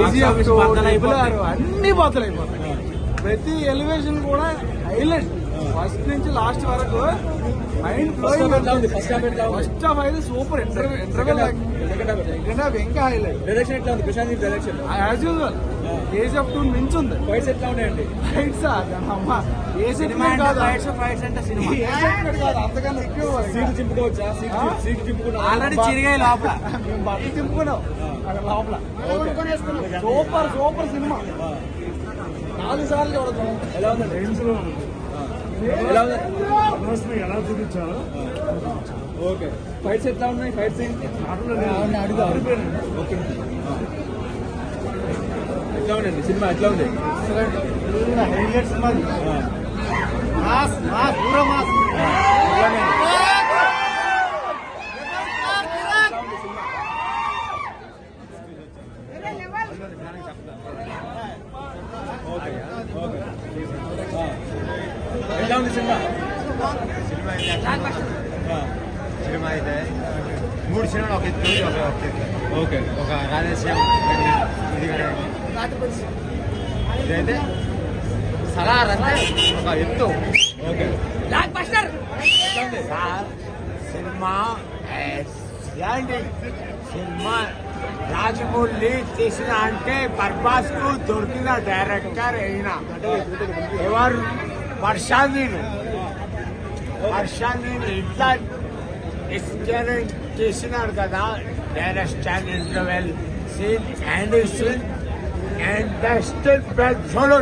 KGF అయిపోతాయి. అన్ని బద్దలు అయిపోతాయి. ప్రతి ఎలివేషన్ కూడా హైలైట్ ఫస్ట్ నుంచి లాస్ట్ వరకు మైండ్ ఫస్ట్ హాఫ్ అయితే super interview interview second half ఇంకా హైలైట్ డైరెక్షన్ ఎట్లా ఉంది? Prashanth direction as usual too మించి ఉంది ఫైట్స్ ఎట్లా ఉన్నాయండి? ఫైట్స్ అమ్మ ఏ సినిమా అంటే కాదు? ఫైట్స్ ఫైట్స్ అంటే సినిమా ఏ సెట్ కాదు అంతకన్నా ఎక్కువ సీట్ చింపుకోవచ్చా? సీట్ సీట్ చింపుకున్నా ఆల్రెడీ చిరిగాయి లోపల. మేము బట్టలు తిప్పుకున్నాం అక్కడ లోపల. సూపర్ సూపర్ సినిమా నాలుగు సార్లు ఎలా ఉంది? ఎలా చూపించాలో? ఓకే. ఫైట్స్ ఎట్లా ఉన్నాయి? Fight scene okay. ఎట్లా ఉందండి సినిమా ఎట్లా ఉంది? హైలైట్స్ మరి మాస్ మాస్ పూరా మాస్ ఎట్లా ఉంది సినిమా? సినిమా అయితే మూడు సినిమాలు ఒక ఎత్తు ఒక. ఓకే ఒక రాధేశ్యాం ఇది ఇదైతే సలార్ అంటే ఒక ఎత్తు ఓకే సినిమా ఏంటి సినిమా రాజమౌళి తీసిన అంటే పర్పాస్కు దొరికిన డైరెక్టర్ అయిన ఎవరు? వర్షాంతిని వర్షాంతిని ఇట్లా ఎక్స్పీరియన్స్ చేసినాడు కదా direction interval scene and scene and the still bed phone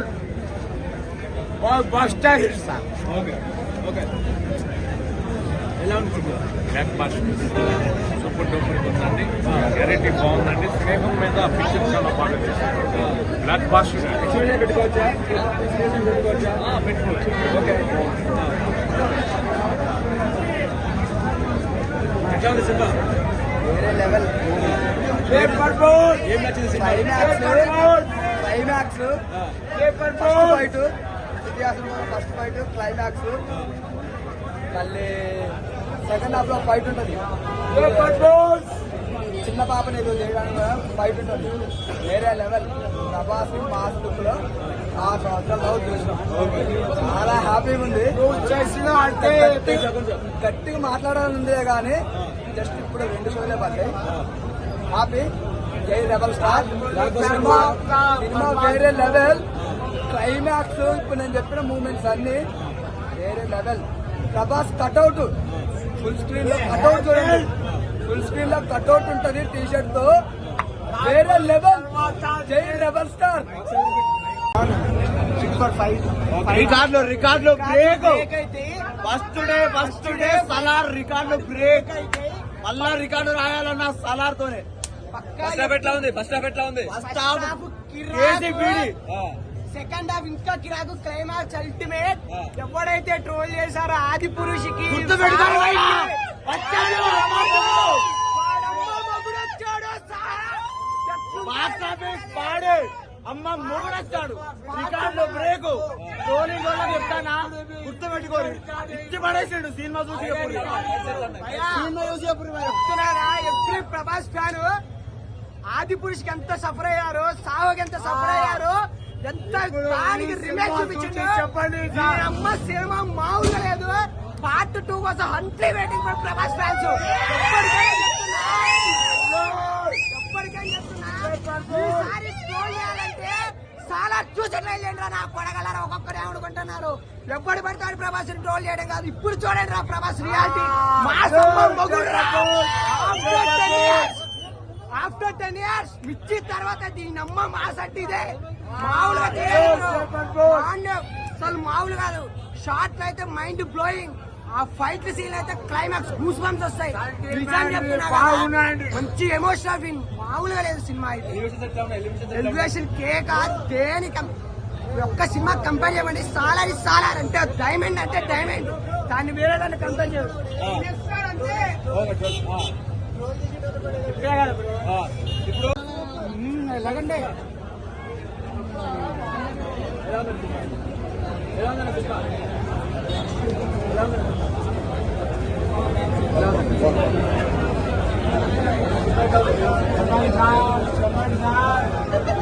buster hit sir okay okay ఎలా ఉంది cinema blockbuster super duper ఉందండి గ్యారెంటీ బాగుందండి స్నేహం మీద పిక్చర్ చాలా బాగా చేశారు బ్లాక్ బాస్టర్ ఎక్స్ప్రెషన్ పెట్టుకోవచ్చా ఎక్స్ప్రెషన్ పెట్టుకోవచ్చా పెట్టుకోవచ్చు ఓకే వేరే లెవెల్. ఏం నచ్చింది సినిమా? క్లైమాక్స్ ఆ, ఫస్ట్ ఫైట్ ఇతిహాసంలో ఫస్ట్ ఫైట్ క్లైమాక్స్ మళ్ళీ సెకండ్ హాఫ్లో ఫైట్ ఉంటుంది. చిన్న పాపని ఏదో చేయడానికి ఉంటుంది వేరే లెవెల్ ప్రభాస్ మాస్ లుక్లో ఆ సంవత్సరాలు లవ్ చూసినాం చాలా హ్యాపీగా ఉంది చేసిన అంటే గట్టిగా మాట్లాడాలందే కానీ జస్ట్ ఇప్పుడు రెండు షోలే పడ్డాయి. హ్యాపీ జై రెబల్ స్టార్ సినిమా సినిమా వేరే లెవెల్ క్లైమాక్స్ ఇప్పుడు నేను చెప్పిన మూమెంట్స్ అన్ని వేరే లెవెల్ ప్రభాస్ కట్అవుట్ ఫుల్ స్క్రీన్లో కట్అవుట్ చూడండి. ఫుల్ స్క్రీన్లో కట్అవుట్ ఉంటది టీ షర్ట్తో. వేరే లెవెల్ జై రెబల్ స్టార్ ఫైవ్ రికార్డ్లో రికార్డ్లో break first day first day Salaar రికార్డ్లో break మళ్ళా రికార్డు రాయాలన్న సలార్ తోనే. ఫస్ట్ హాఫ్ ఎట్లా ఉంది? ఫస్ట్ హాఫ్ ఎట్లా ఉంది? ఫస్ట్ హాఫ్ సెకండ్ హాఫ్ ఇంకా కిరాకు క్లైమాక్స్ అల్టిమేట్. ఎవడైతే ట్రోల్ చేశారో ఆది పురుషుకి పెట్టుకోరు ఇచ్చి పడేసాడు సినిమా చూసి సినిమా చూసి చెప్తున్నారా? ఎవ్రీ ప్రభాస్ ఫ్యాన్ ఆది పురుషుకి ఎంత సఫర్ అయ్యారో సావకి ఎంత సఫర్ అయ్యారో ఎంత దానికి రిమేక్ చూపించండి చెప్పండి అమ్మ సినిమా మామూలుగా లేదు. పార్ట్ టూ కోసం హంట్లీ వెయిటింగ్ ఫర్ ప్రభాస్ ఫ్యాన్స్ ఎప్పటికైనా చెప్తున్నా ఈసారి ట్రోల్ చేయాలంటే చాలా చూసట్లేదు రా నా కొడగలరా ఒక్కొక్కరే అనుకుంటున్నారు ఎప్పుడు పడతాడు ప్రభాస్ ట్రోల్ చేయడం కాదు ఇప్పుడు చూడండి రా Prabhas reality after ten years మిచ్చి తర్వాత దీని అమ్మ మా సట్టి ఇదే మామూలుగా అసలు మామూలు కాదు షార్ట్లు అయితే మైండ్ బ్లోయింగ్ ఆ ఫైట్ సీన్ అయితే క్లైమాక్స్ గూస్ బంప్స్ వస్తాయి చెప్తున్నా. మంచి ఎమోషనల్ ఫీల్ మామూలుగా లేదు సినిమా అయితే. ఎలివేషన్ కేక్ దేని ఒక్క సినిమా కంపేర్ చేయమండి. సాలార్ సాలార్ అంటే డైమండ్ అంటే డైమండ్ దాన్ని వేరే దాన్ని కంపేర్ చేయదు ఎలాగండి? ఎలా చెప్పండి సార్ చెప్పండి సార్